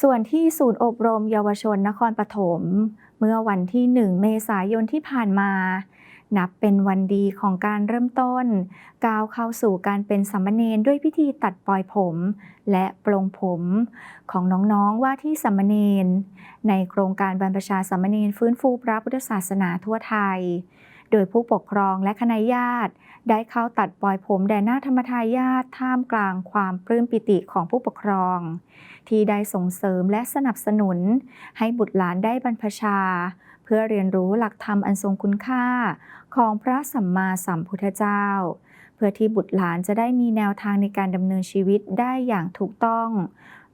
ส่วนที่ศูนย์อบรมเยาวชนนครปฐมเมื่อวันที่ 1 เมษายนที่ผ่านมา นับเป็นวันดีของการเริ่มต้น ก้าวเข้าสู่การเป็นสามเณรด้วยพิธีตัดปลอยผม และปลงผมของน้อง ๆ ว่าที่สามเณรในโครงการบรรพชาสามเณรฟื้นฟูพระพุทธศาสนาทั่วไทย โดยผู้ปกครองและคณะญาติ ได้เข้าตัดปลอยผมแด่หน้าธรรมทายาทท่ามกลางความปลื้มปิติของผู้ปกครอง ที่ได้ส่งเสริมและสนับสนุน ให้บุตรหลานได้บรรพชา เพื่อเรียนรู้หลักธรรมอันทรงคุณค่า ของพระสัมมาสัมพุทธเจ้า เพื่อที่บุตรหลานจะได้มีแนวทางในการดำเนินชีวิตได้อย่างถูกต้อง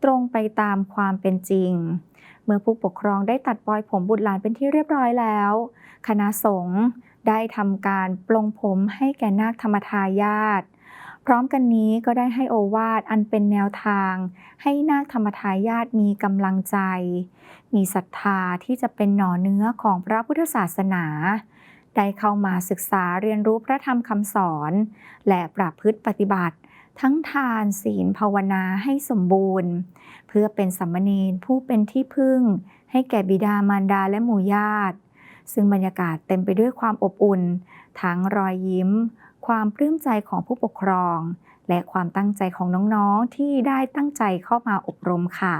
ตรงไปตามความเป็นจริง เมื่อผู้ปกครองได้ตัดปลอยผมบุตรหลานเป็นที่เรียบร้อยแล้ว คณะสงฆ์ได้ทำการปลงผมให้แก่นาคธรรมทายาทพร้อมกันนี้ก็ได้ให้โอวาทอันเป็นแนวทาง ให้นาคธรรมทายาทมีกำลังใจ มีศรัทธาที่จะเป็นหน่อเนื้อของพระพุทธศาสนา ได้เข้ามาศึกษาเรียนรู้พระธรรมคำสอน และประพฤติปฏิบัติ ทั้งทานศีลภาวนาให้สมบูรณ์ เพื่อเป็นสัมมเนรผู้เป็นที่พึ่ง ให้แก่บิดามารดาและหมู่ญาติ ซึ่งบรรยากาศเต็มไปด้วยความอบอุ่น ทั้งรอยยิ้ม ความปลื้มใจของผู้ปกครอง และความตั้งใจของน้องๆที่ได้ตั้งใจเข้ามาอบรมค่ะ